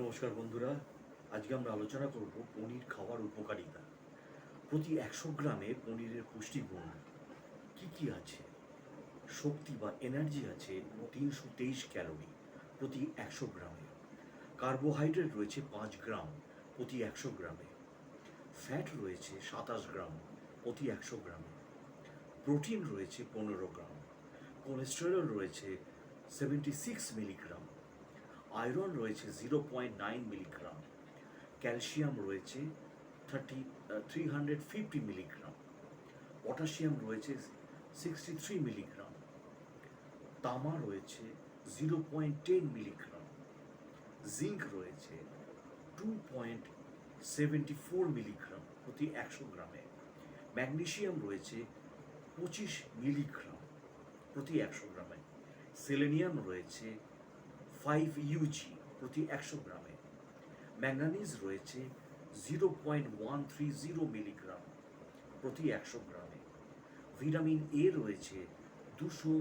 নমস্কার বন্ধুরা। আজকে আমরা আলোচনা করব পনির খাওয়ার উপকারিতা। প্রতি একশো গ্রামে পনিরের পুষ্টিগুণ কি কি আছে? শক্তি বা এনার্জি আছে তিনশো তেইশ ক্যালোরি প্রতি একশো গ্রামে। কার্বোহাইড্রেট রয়েছে পাঁচ গ্রাম প্রতি একশো গ্রামে। ফ্যাট রয়েছে সাতাশ গ্রাম প্রতি একশো গ্রামে। প্রোটিন রয়েছে পনেরো গ্রাম। কোলেস্টেরল রয়েছে সেভেন্টি সিক্স মিলিগ্রাম আয়রন রয়েছে zero point nine milligram calcium রয়েছে thirty three hundred fifty milligram potassium রয়েছে সিক্সটি থ্রি মিলিগ্রাম তামা রয়েছে zero point ten milligram zinc রয়েছে two point seventy four milligram প্রতি একশো গ্রামে, ম্যাগনেশিয়াম রয়েছে পঁচিশ মিলিগ্রাম প্রতি একশো গ্রামে, সেলেনিয়াম রয়েছে ফাইভ ইউজি প্রতি একশো গ্রামে। ম্যাঙ্গানিজ রয়েছে zero point one three zero milligram প্রতি একশো গ্রামে। ভিটামিন এ রয়েছে দুশো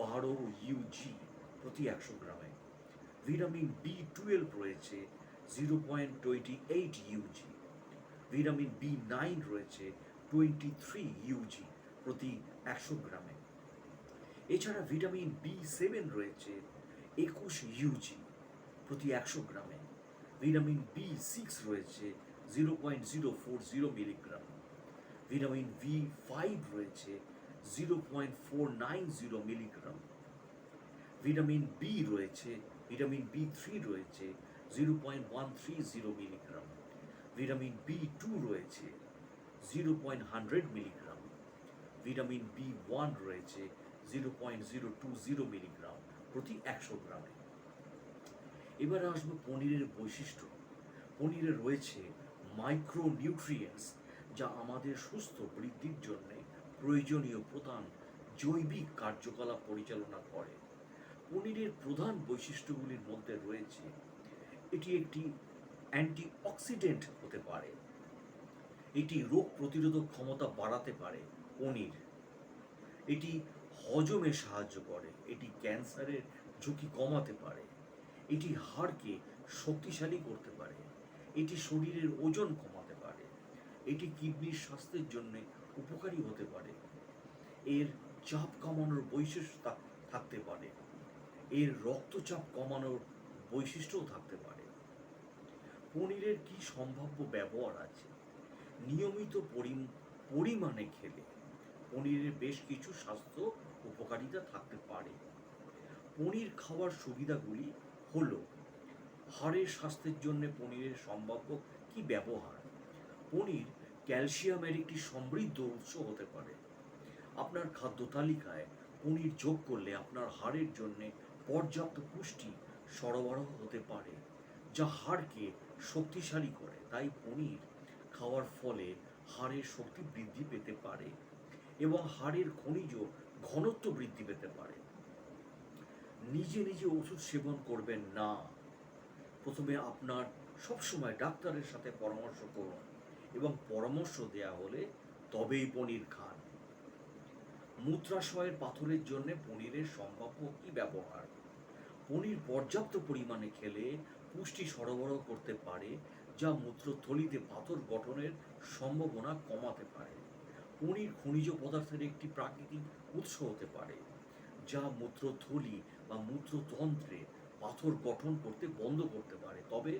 বারো ইউজি প্রতি একশো গ্রামে। ভিটামিন বি টুয়েলভ রয়েছে zero point twenty eight UG vitamin B nine রয়েছে টোয়েন্টি থ্রি ইউজি প্রতি একশো গ্রামে। এছাড়া ভিটামিন বি সেভেন রয়েছে একুশ ইউজি প্রতি একশো গ্রামে। ভিটামিন বি সিক্স রয়েছে, zero point zero four zero milligram. Vitamin B five রয়েছে, zero point four nine zero milligram. Vitamin B রয়েছে, ভিটামিন বি থ্রি রয়েছে, zero point one three zero milligram. Vitamin B two রয়েছে, zero point hundred milligram. Vitamin B one রয়েছে, zero point zero two zero milligram. প্রতি একশো গ্রামে। এবারে আসব পনিরের বৈশিষ্ট্য। পনিরে রয়েছে মাইক্রো নিউট্রিয়েন্টস যা আমাদের সুস্থ বৃদ্ধির জন্য প্রয়োজনীয় প্রধান জৈবিক কার্যকলাপ পরিচালনা করে। পনিরের প্রধান বৈশিষ্ট্যগুলির মধ্যে রয়েছে, এটি একটি অ্যান্টিঅক্সিডেন্ট হতে পারে, এটি রোগ প্রতিরোধক ক্ষমতা বাড়াতে পারে পনির। এটি হজমে সাহায্য করে। এটি ক্যান্সারের ঝুঁকি কমাতে পারে। এটি হাড়কে শক্তিশালী করতে পারে। এটি শরীরের ওজন কমাতে পারে। এটি কিডনির স্বাস্থ্যের জন্য উপকারী হতে পারে। এর চাপ কমানোর বৈশিষ্ট্য থাকতে পারে। এর রক্তচাপ কমানোর বৈশিষ্ট্যও থাকতে পারে। পনিরের কি সম্ভাব্য ব্যবহার আছে? নিয়মিত পরিমাণে খেলে। পনিরের বেশ কিছু স্বাস্থ্য উপকারিতা থাকতে পারে। পনির খাওয়ার সুবিধাগুলি হলো, হাড়ের স্বাস্থ্যের জন্য পনিরের সম্ভাব্য কি ব্যবহার? পনির ক্যালসিয়ামের একটি সমৃদ্ধ উৎস হতে পারে। আপনার খাদ্য তালিকায় পনির যোগ করলে আপনার হাড়ের জন্য পর্যাপ্ত পুষ্টি সরবরাহ হতে পারে, যা হাড়কে শক্তিশালী করে। তাই পনির খাওয়ার ফলে হাড়ের শক্তি বৃদ্ধি পেতে পারে এবং হাড়ের খনিজ ঘনত্ব বৃদ্ধি পেতে পারে। নিজে নিজে ওষুধ সেবন করবেন না। প্রথমে আপনার সবসময় ডাক্তারের সাথে পরামর্শ করুন এবং পরামর্শ দেয়া হলে তবেই পনির খান। মূত্রাশয়ের পাথরের জন্য পনিরের সম্ভাব্য কি ব্যবহার? পনির পর্যাপ্ত পরিমাণে খেলে পুষ্টি সরবরাহ করতে পারে, যা মূত্রথলিতে পাথর গঠনের সম্ভাবনা কমাতে পারে। পনির খনিজ পদার্থের একটি প্রাকৃতিক উৎস হতে পারে, যা মূত্রথলি বা মূত্রতন্ত্রে পাথর গঠন করতে বন্ধ করতে পারে। তবে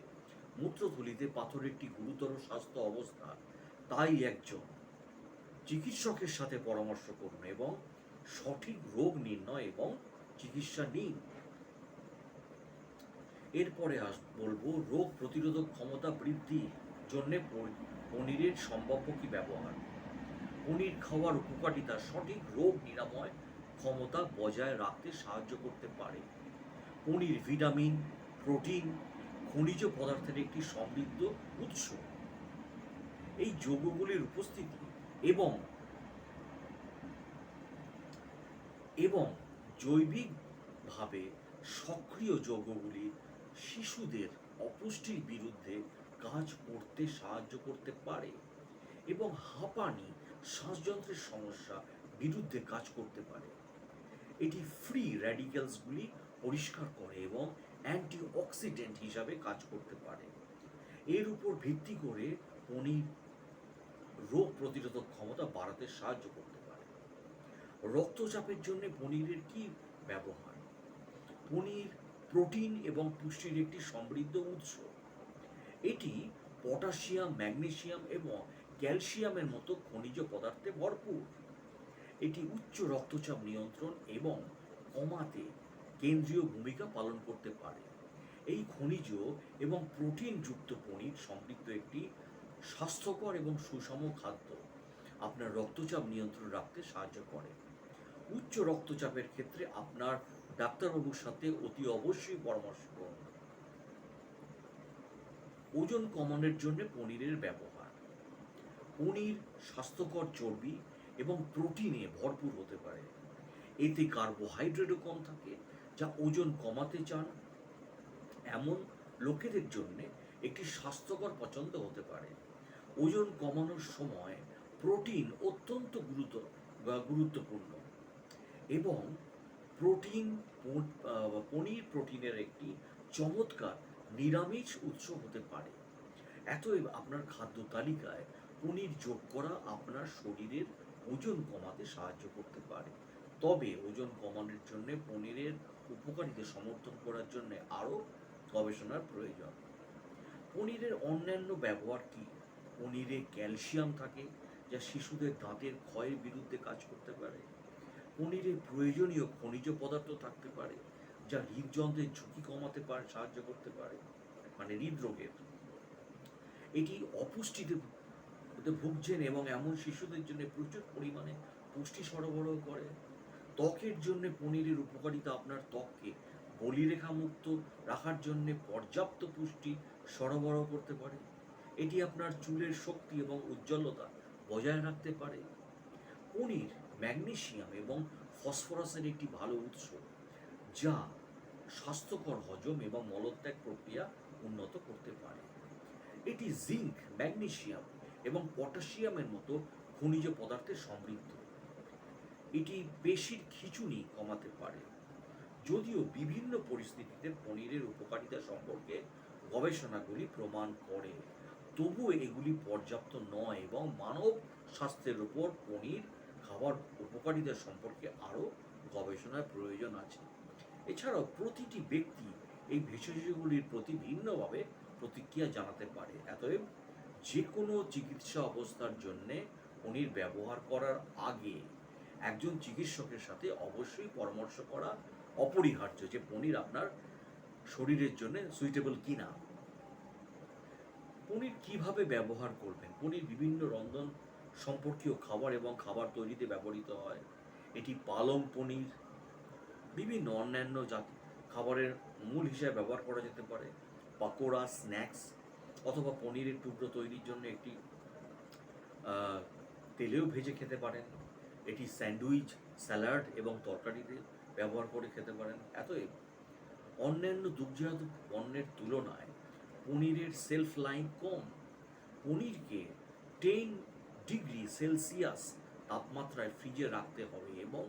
মূত্রথলিতে পাথর একটি গুরুতর স্বাস্থ্য অবস্থা তাই একজন চিকিৎসকের সাথে পরামর্শ করুন এবং সঠিক রোগ নির্ণয় এবং চিকিৎসা নিন। এরপরে আস, বলব রোগ প্রতিরোধক ক্ষমতা বৃদ্ধি জন্য পনিরের সম্ভাব্য কি ব্যবহার? পনির খাওয়ার উপকারিতা সঠিক রোগ নিরাময় ক্ষমতা বজায় রাখতে সাহায্য করতে পারে। পনির ভিটামিন, প্রোটিন, খনিজ পদার্থের একটি সমৃদ্ধ উৎস। এই যৌগগুলির উপস্থিতি এবং এবং জৈবিকভাবে সক্রিয় যৌগগুলি শিশুদের অপুষ্টির বিরুদ্ধে কাজ করতে সাহায্য করতে পারে এবং হাঁপানি শ্বাসযন্ত্রের সমস্যা বিরুদ্ধে কাজ করতে পারে। এটি ফ্রি র্যাডিক্যালসগুলি পরিষ্কার করে এবং অ্যান্টিঅক্সিডেন্ট হিসাবে কাজ করতে পারে। এর উপর ভিত্তি করে পনির রোগ প্রতিরোধক ক্ষমতা বাড়াতে সাহায্য করতে পারে। রক্তচাপের জন্য পনিরের কি ব্যবহার? পনির প্রোটিন এবং পুষ্টির একটি সমৃদ্ধ উৎস। এটি পটাশিয়াম ম্যাগনেসিয়াম এবং ক্যালসিয়ামের মতো খনিজ পদার্থে ভরপুর। এটি উচ্চ রক্তচাপ নিয়ন্ত্রণ এবং কমাতে কেন্দ্রীয় ভূমিকা পালন করতে পারে। এই খনিজ এবং প্রোটিনযুক্ত পনির সমৃদ্ধ একটি স্বাস্থ্যকর এবং সুষম খাদ্য। আপনার রক্তচাপ নিয়ন্ত্রণ রাখতে সাহায্য করে। উচ্চ রক্তচাপের ক্ষেত্রে আপনার ডাক্তারবাবুর সাথে অতি অবশ্যই পরামর্শ করুন। ওজন কমানোর জন্য পনিরের ব্যবহার। পনির স্বাস্থ্যকর চর্বি এবং প্রোটিনে ভরপুর হতে পারে। এতে কার্বোহাইড্রেটও কম থাকে, যা ওজন কমাতে চান। এমন লোকেদের জন্য একটি স্বাস্থ্যকর পছন্দ হতে পারে। ওজন কমানোর সময় প্রোটিন অত্যন্ত গুরুত্ব গুরুত্বপূর্ণ এবং প্রোটিন পনির প্রোটিনের একটি চমৎকার নিরামিষ উৎস হতে পারে। এতএব আপনার খাদ্য তালিকায় পনির যোগ করা আপনার শরীরের ওজন কমাতে সাহায্য করতে পারে। তবে ওজন কমানোর জন্য পনিরের উপকারিতা সমর্থন করার জন্য আরও গবেষণার প্রয়োজন। পনিরের অন্যান্য ব্যবহার কি? পনিরে ক্যালসিয়াম থাকে, যা শিশুদের দাঁতের ক্ষয়ের বিরুদ্ধে কাজ করতে পারে। পনিরে প্রয়োজনীয় খনিজ পদার্থ থাকতে পারে, যা হৃদযন্ত্রের ঝুঁকি কমাতে পারে, সাহায্য করতে পারে মানে হৃদরোগের। এটি অপুষ্টিতে ভুগছেন এবং এমন শিশুদের জন্য প্রচুর পরিমাণে পুষ্টি সরবরাহ করে। ত্বকের জন্য পনিরের উপকারিতা আপনার ত্বককে বলিরেখা মুক্ত রাখার জন্য পর্যাপ্ত পুষ্টি সরবরাহ করতে পারে। এটি আপনার চুলের শক্তি এবং উজ্জ্বলতা বজায় রাখতে পারে। পনির, ম্যাগনেসিয়াম এবং ফসফরাসের একটি ভালো উৎস, যা স্বাস্থ্যকর হজম এবং মলত্যাগ প্রক্রিয়া উন্নত করতে পারে। এটি জিঙ্ক, ম্যাগনেসিয়াম এবং পটাশিয়ামের মতো খনিজ পদার্থে সমৃদ্ধ। এটি পেশির খিঁচুনি কমাতে পারে। যদিও বিভিন্ন পরিস্থিতিতে পনিরের উপকারিতা সম্পর্কে গবেষণাগুলি প্রমাণ করে, তবুও এগুলি পর্যাপ্ত নয় এবং মানব স্বাস্থ্যের উপর পনির খাবার উপকারিতা সম্পর্কে আরও গবেষণার প্রয়োজন আছে। এছাড়াও প্রতিটি ব্যক্তি এই ভেষজগুলির প্রতি ভিন্নভাবে প্রতিক্রিয়া জানাতে পারে, অতএব যে কোনো চিকিৎসা অবস্থার জন্যে পনির ব্যবহার করার আগে একজন চিকিৎসকের সাথে অবশ্যই পরামর্শ করা অপরিহার্য যে পনির আপনার শরীরের জন্য সুইটেবল কিনা। পনির কীভাবে ব্যবহার করবেন? পনির বিভিন্ন রন্ধন সম্পর্কীয় খাবার এবং খাবার তৈরিতে ব্যবহৃত হয়। এটি পালং পনির, বিভিন্ন অন্যান্য জাতি খাবারের মূল হিসেবে ব্যবহার করা যেতে পারে। পাকোড়া, স্ন্যাক্স অথবা পনিরের টুকরো তৈরির জন্য একটি তেলেও ভেজে খেতে পারেন। এটি স্যান্ডউইচ, স্যালাড এবং তরকারিতে ব্যবহার করে খেতে পারেন। এতএব অন্যান্য দুগ্ধজাত পণ্যের তুলনায় পনিরের সেলফ লাইন কম। পনিরকে টেন ডিগ্রি সেলসিয়াস তাপমাত্রায় ফ্রিজে রাখতে হবে এবং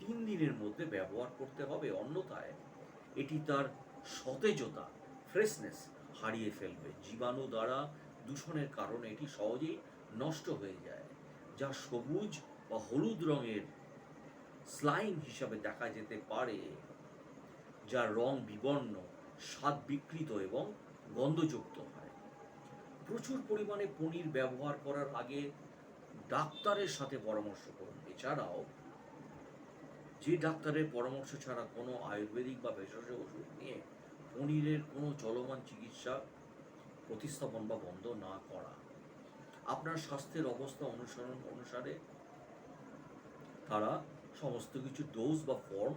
তিন দিনের মধ্যে ব্যবহার করতে হবে। অন্যথায়, এটি তার সতেজতা, ফ্রেশনেস হারিয়ে ফেলবে। জীবাণু দ্বারা দূষণের কারণে এটি সহজেই নষ্ট হয়ে যায়, যা সবুজ বা হলুদ রঙের স্লাইম হিসাবে দেখা যেতে পারে, যার রং বিবর্ণ, স্বাদ বিকৃত এবং গন্ধযুক্ত হয়। প্রচুর পরিমাণে পনির ব্যবহার করার আগে ডাক্তারের সাথে পরামর্শ করুন। এছাড়াও, যে ডাক্তারের পরামর্শ ছাড়া কোনো আয়ুর্বেদিক বা ভেষজ ওষুধ নিয়ে পনিরের কোনো চলমান চিকিৎসা, প্রতিস্থাপন বা বন্ধ না করা। আপনার স্বাস্থ্যের অবস্থা অনুসরণ অনুসারে তারা সমস্ত কিছু ডোজ বা ফর্ম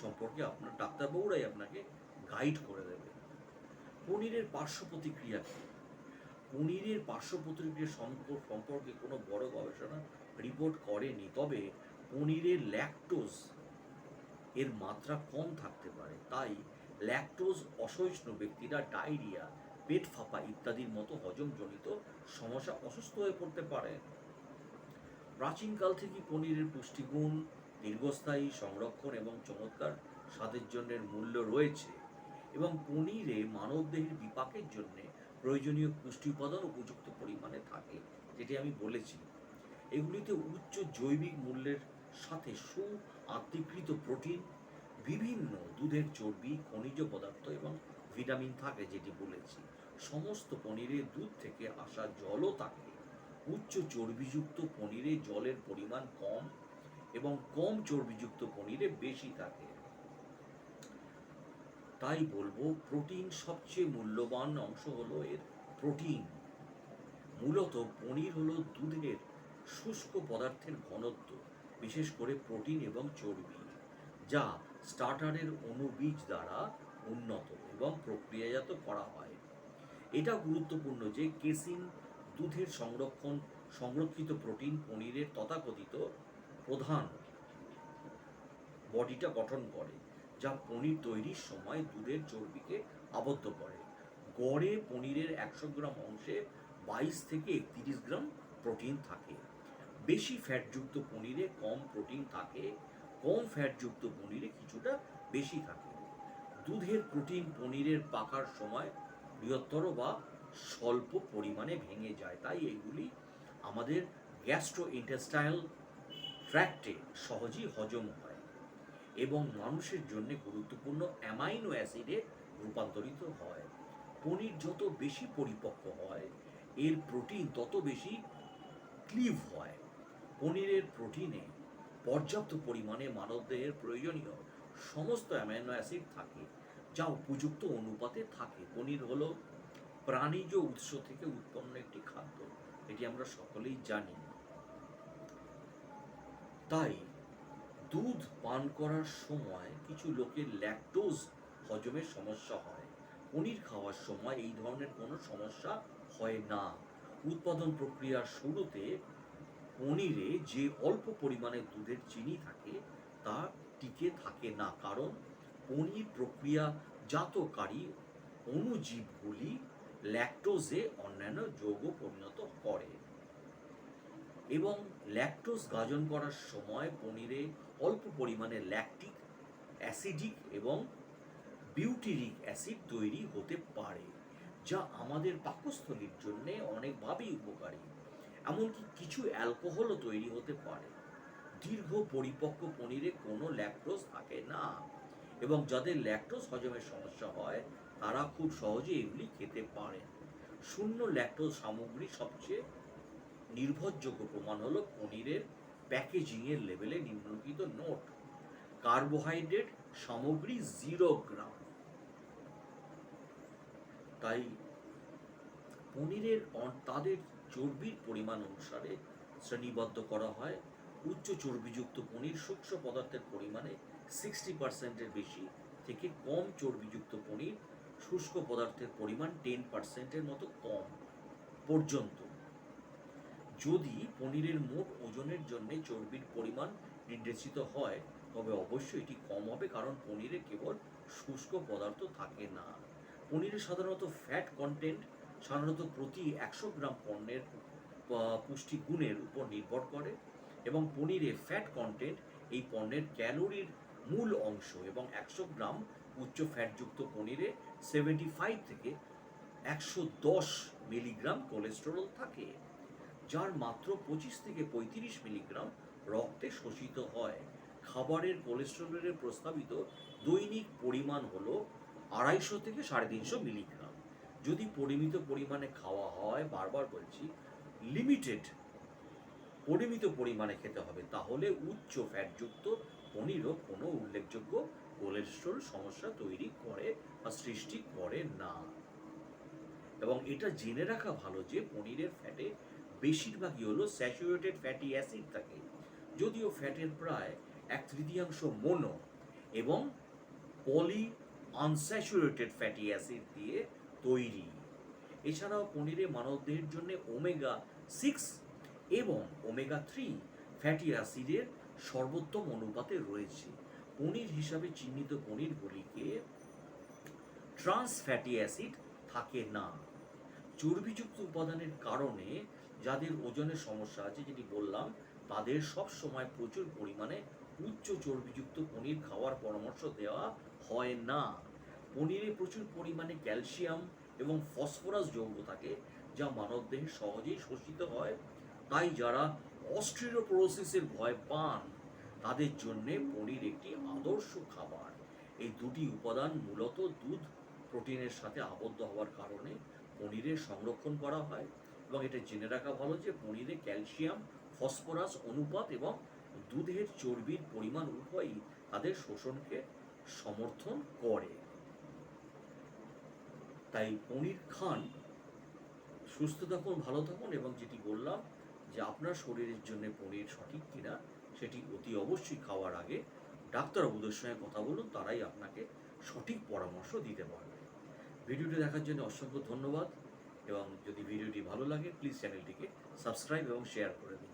সম্পর্কে আপনার ডাক্তারবাবুরাই আপনাকে গাইড করে দেবে। পনিরের পার্শ্ব প্রতিক্রিয়া কী? পনিরের পার্শ্ব প্রতিক্রিয়া সম্পর্কে কোনো বড় গবেষণা রিপোর্ট করেনি, তবে পনিরের ল্যাকটোজ এর মাত্রা কম থাকতে পারে। তাই ল্যাকটোজ অসহিষ্ণু ব্যক্তিরা, ডায়রিয়া, পেট ফাঁপা ইত্যাদির মতো হজমজনিত সমস্যা অসুস্থ হয়ে পড়তে পারে। প্রাচীনকাল থেকে পনিরের পুষ্টিগুণ, দীর্ঘস্থায়ী সংরক্ষণ এবং চমৎকার স্বাদের জন্য মূল্য রয়েছে এবং পনিরে মানবদেহের বিপাকের জন্য প্রয়োজনীয় পুষ্টি উপাদান উপযুক্ত পরিমাণে থাকে, যেটি আমি বলেছি। এগুলিতে উচ্চ জৈবিক মূল্যের সাথে সু আত্মীকৃত প্রোটিন বিভিন্ন দুধের চর্বি, খনিজ পদার্থ এবং ভিটামিন থাকে যেটি বলেছি। সমস্ত পনিরে দুধ থেকে আসা জলও থাকে। উচ্চ চর্বিযুক্ত পনিরে জলের পরিমাণ কম এবং কম চর্বিযুক্ত পনিরে বেশি থাকে। তাই বলব, প্রোটিন সবচেয়ে মূল্যবান অংশ হলো এর প্রোটিন। মূলত পনির হলো দুধের শুষ্ক পদার্থের ঘনত্ব, বিশেষ করে প্রোটিন এবং চর্বি, যা স্টার্টারের অণুবীজ দ্বারা উন্নত এবং প্রক্রিয়াজাত করা হয়। এটা গুরুত্বপূর্ণ যে কেসিন দুধের সংরক্ষণ, সংরক্ষিত প্রোটিন পনিরের তথাকথিত প্রধান বডিটা গঠন করে, যা পনির তৈরির সময় দুধের চর্বিকে আবদ্ধ করে। গড়ে পনিরের একশো গ্রাম অংশে বাইশ থেকে একত্রিশ গ্রাম প্রোটিন থাকে। বেশি ফ্যাটযুক্ত পনিরে কম প্রোটিন থাকে কম ফ্যাটযুক্ত পনিরে কিছুটা বেশি থাকে। দুধের প্রোটিন পনিরের পাকার সময় বৃহত্তর বা স্বল্প পরিমাণে ভেঙে যায়। তাই এগুলি আমাদের গ্যাস্ট্রো ইন্টেস্টাইল ট্র্যাক্টে সহজেই হজম হয় এবং মানুষের জন্য গুরুত্বপূর্ণ অ্যামাইনো অ্যাসিডে রূপান্তরিত হয়। পনির যত বেশি পরিপক্ক হয়, এর প্রোটিন তত বেশি ক্লিভ হয়। পনিরের প্রোটিনে পর্যাপ্ত পরিমাণে মানবদেহের প্রয়োজনীয় সমস্ত অ্যামাইনো অ্যাসিড থাকে, যা উপযুক্ত অনুপাতে থাকে। পনির হলো প্রাণীজ উৎস থেকে উৎপন্ন একটি খাদ্য, এটি আমরা সকলেই জানি। তাই দুধ পান করার সময় কিছু লোকের ল্যাকটোজ হজমের সমস্যা হয়। পনির খাওয়ার সময় এই ধরনের কোনো সমস্যা হয় না। উৎপাদন প্রক্রিয়ার শুরুতে পনিরে যে অল্প পরিমাণে দুধের চিনি থাকে, তা টিকে থাকে না। কারণ পনির প্রক্রিয়াজাতকারী অণুজীবগুলি ল্যাকটোজে অন্যান্য যৌগ পরিণত করে এবং ল্যাকটোজ গাজন করার সময় পনিরে অল্প পরিমাণে ল্যাকটিক অ্যাসিডিক এবং বিউটিরিক অ্যাসিড তৈরি হতে পারে, যা আমাদের পাকস্থলীর জন্যে অনেকভাবেই উপকারী। এমনকি কিছু অ্যালকোহলও তৈরি হতে পারে। দীর্ঘ পরিপক্ক পনিরে কোনো ল্যাকটোজ থাকে না এবং যাদের ল্যাকটোজ হজমের সমস্যা হয়, তারা খুব সহজে এগুলি খেতে পারেন শূন্য ল্যাকটোজ সামগ্রী সবচেয়ে নির্ভরযোগ্য প্রমাণ হলো পনিরের প্যাকেজিংয়ের লেভেলে নিম্নলিখিত নোট। কার্বোহাইড্রেট সামগ্রী জিরো গ্রাম। তাই পনিরের তাদের চর্বির পরিমাণ অনুসারে শ্রেণীবদ্ধ করা হয়। উচ্চ চর্বিযুক্ত পনির সূক্ষ্ম পদার্থের পরিমাণে সিক্সটি পার্সেন্টের বেশি থেকে কম চর্বিযুক্ত পনির শুষ্ক পদার্থের পরিমাণ টেন পার্সেন্টের মতো কম পর্যন্ত। যদি পনিরের মোট ওজনের জন্য চর্বির পরিমাণ নির্দেশিত হয়, তবে অবশ্যই এটি কম হবে কারণ পনিরে কেবল শুষ্ক পদার্থ থাকে না। পনিরে সাধারণত ফ্যাট কন্টেন্ট সাধারণত প্রতি একশো গ্রাম পণ্যের পুষ্টি গুণের উপর নির্ভর করে এবং পনিরে ফ্যাট কন্টেন্ট এই পণ্যের ক্যালোরির মূল অংশ এবং একশো গ্রাম উচ্চ ফ্যাটযুক্ত পনিরে সেভেন্টি ফাইভ থেকে একশো দশ মিলিগ্রাম কোলেস্টেরল থাকে, যার মাত্র পঁচিশ থেকে পঁয়ত্রিশ মিলিগ্রাম রক্তে শোষিত হয়। খাবারের কোলেস্টেরলের প্রস্তাবিত দৈনিক পরিমাণ হলো আড়াইশো থেকে সাড়ে তিনশো মিলিগ্রাম। যদি পরিমিত পরিমাণে খাওয়া হয়, বারবার বলছি লিমিটেড পরিমিত পরিমাণে খেতে হবে, তাহলে উচ্চ ফ্যাটযুক্ত পনিরও কোনো উল্লেখযোগ্য কোলেস্ট্রল সমস্যা তৈরি করে বা সৃষ্টি করে না। এবং এটা জেনে রাখা ভালো যে পনিরের ফ্যাটে বেশিরভাগই হলো স্যাচুরেটেড ফ্যাটি অ্যাসিড থাকে। যদিও ফ্যাটের প্রায় এক তৃতীয়াংশ মোনো এবং পলি আনস্যাচুরেটেড ফ্যাটি অ্যাসিড দিয়ে তৈরি। এছাড়াও পনিরে মানবদেহের জন্য ওমেগা সিক্স এবং ওমেগা থ্রি ফ্যাটি অ্যাসিডের সর্বোত্তম অনুপাতে রয়েছে। পনির হিসাবে চিহ্নিত পনিরগুলিকে ট্রান্স ফ্যাটি অ্যাসিড থাকে না। চর্বিযুক্ত উপাদানের কারণে যাদের ওজনের সমস্যা আছে যেটি বললাম, তাদের সব সময় প্রচুর পরিমাণে উচ্চ চর্বিযুক্ত পনির খাওয়ার পরামর্শ দেওয়া হয় না। পনিরে প্রচুর পরিমাণে ক্যালসিয়াম এবং ফসফরাস যৌগ থাকে, যা মানবদেহে সহজেই শোষিত হয়। তাই যারা অস্ট্রিওপোরোসিসের ভয় পান, তাদের জন্য পনির একটি আদর্শ খাবার। এই দুটি উপাদান মূলত দুধ প্রোটিনের সাথে আবদ্ধ হওয়ার কারণে পনিরের সংরক্ষণ করা হয় এবং এটা জেনে রাখা ভালো যে পনিরে ক্যালসিয়াম, ফসফরাস অনুপাত এবং দুধের চর্বির পরিমাণ উভয়ই তাদের শোষণকে সমর্থন করে। তাই পনির খান। সুস্থ থাকুন, ভালো থাকুন এবং যেটি বললাম যে আপনার শরীরের জন্য পনির সঠিক কিনা, সেটি অতি অবশ্যই খাওয়ার আগে ডাক্তার ডাক্তারবাবুদের সঙ্গে কথা বলুন, তারাই আপনাকে সঠিক পরামর্শ দিতে পারবে। ভিডিওটি দেখার জন্য অসংখ্য ধন্যবাদ এবং যদি ভিডিওটি ভালো লাগে প্লিজ চ্যানেলটিকে সাবস্ক্রাইব এবং শেয়ার করে দিন।